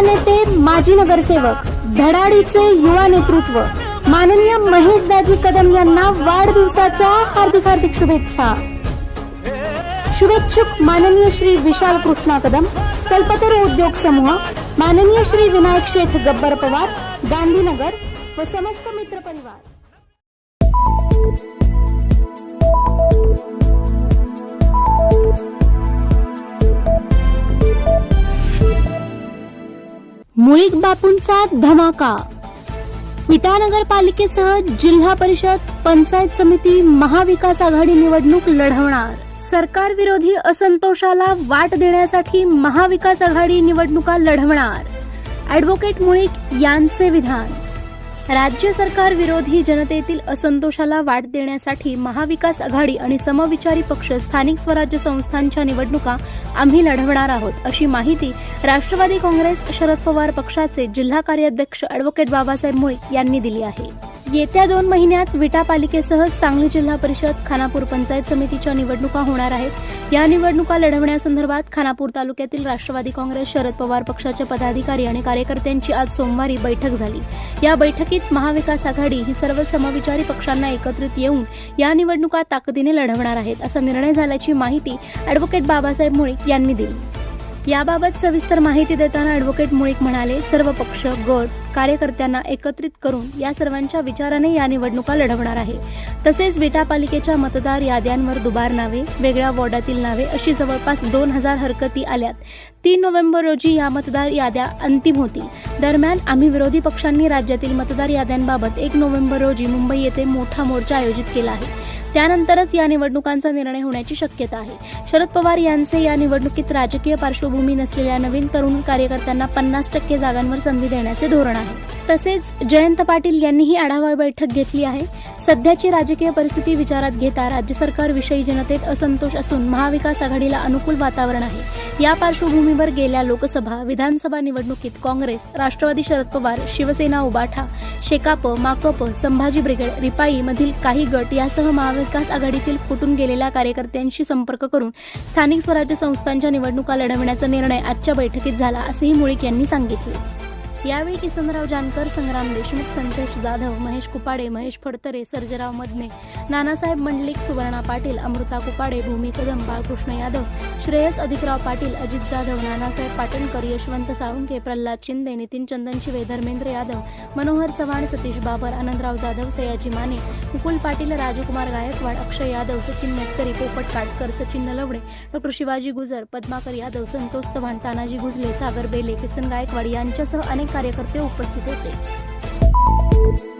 माजी नगरसेवक धडाडीचे युवा नेतृत्व. माननीय महेश दाजी कदम यांना वाढदिवसाच्या हार्दिक हार्दिक शुभेच्छा. शुभेच्छुक माननीय श्री विशाल कृष्णा कदम कल्पतरू उद्योग समूह माननीय श्री विनायक शेठ गब्बर पवार गांधीनगर व समस्त मित्र परिवार. मुळीक बापूंचा धमाका. विटा नगरपालिकेसह जिल्हा परिषद पंचायत समिती महाविकास आघाडी निवडणूक लढवणार. सरकार विरोधी असंतोषाला वाट देण्यासाठी महाविकास आघाडी निवडणुका लढवणार. ॲडव्होकेट मुळीक यांचे विधान. राज्य सरकार विरोधी जनतेतील असंतोषाला वाट देण्यासाठी महाविकास आघाडी आणि समविचारी पक्ष स्थानिक स्वराज्य संस्थांच्या निवडणुका आम्ही लढवणार आहोत अशी माहिती राष्ट्रवादी काँग्रेस शरद पवार पक्षाचे जिल्हा कार्याध्यक्ष ॲडव्होकेट बाबासाहेब मुळीक यांनी दिली आहे. येत्या दोन महिन्यात विटा पालिकेसह सांगली जिल्हा परिषद खानापूर पंचायत समितीच्या निवडणुका होणार आहेत. या निवडणुका लढवण्यासंदर्भात खानापूर तालुक्यातील राष्ट्रवादी काँग्रेस शरद पवार पक्षाचे पदाधिकारी आणि कार्यकर्त्यांची आज सोमवारी बैठक झाली. या बैठकीत महाविकास आघाडी ही सर्व समविचारी पक्षांना एकत्रित येऊन या निवडणुका ताकदीने लढवणार आहेत असा निर्णय झाल्याची माहिती ॲडव्होकेट बाबासाहेब मुळीक यांनी दिली. याबाबत सविस्तर माहिती देताना ॲडव्होकेट मुळीक म्हणाले सर्व पक्ष गट कार्यकर्त्यांना एकत्रित करून या सर्वांच्या विचाराने या निवडणुका लढवणार आहे. तसेच विटा पालिकेच्या मतदार याद्यांवर दुबार नावे वेगळ्या वॉर्डातील नावे अशी जवळपास दोन हजार हरकती आल्यात. तीन नोव्हेंबर रोजी या मतदार याद्या अंतिम होतील. दरम्यान आम्ही विरोधी पक्षांनी राज्यातील मतदार याद्यांबाबत एक नोव्हेंबर रोजी मुंबई येथे मोठा मोर्चा आयोजित केला आहे. त्यानंतरच या निवडणुकांचा निर्णय होण्याची शक्यता आहे. शरद पवार यांचे या निवडणुकीत राजकीय पार्श्वभूमी नसलेल्या नवीन तरुण कार्यकर्त्यांना पन्नास टक्के जागांवर संधी देण्याचे धोरण आहे. तसेच जयंत पाटील यांनीही आढावा बैठक घेतली आहे. सध्याची राजकीय परिस्थिती विचारात घेता राज्य सरकारविषयी जनतेत असंतोष असून महाविकास आघाडीला अनुकूल वातावरण आहे. या पार्श्वभूमीवर गेल्या लोकसभा विधानसभा निवडणुकीत काँग्रेस राष्ट्रवादी शरद पवार शिवसेना उबाठा शेकाप माकप संभाजी ब्रिगेड रिपाई मधील काही गट यासह महाविकास आघाडीतील फुटून गेलेल्या कार्यकर्त्यांशी संपर्क करून स्थानिक स्वराज्य संस्थांच्या निवडणुका लढवण्याचा निर्णय आजच्या बैठकीत झाला असेही मुळीक यांनी सांगितले. यावेळी किसनराव जानकर संग्राम देशमुख संतोष जाधव महेश कुपाडे महेश फडतरे सर्जराव मदने नानासाहेब मंडलिक सुवर्णा पाटील अमृता कुपाडे भूमी कदम बाळकृष्ण यादव श्रेयस अधिकराव पाटील अजित जाधव नानासाहेब पाटणकर यशवंत साळुंके प्रल्हाद शिंदे नितीन चंदन शिवे धर्मेंद्र यादव मनोहर चव्हाण सतीश बाबर आनंदराव जाधव सयाजी माने मुकुल पाटील राजकुमार गायकवाड अक्षय यादव सचिन मेटकरी पोपट काटकर सचिन नलवडे डॉक्टर शिवाजी गुजर पद्माकर यादव संतोष चव्हाण तानाजी गुजले सागर बेले किसन गायकवाड यांच्यासह अनेक कार्यकर्ते उपस्थित होते.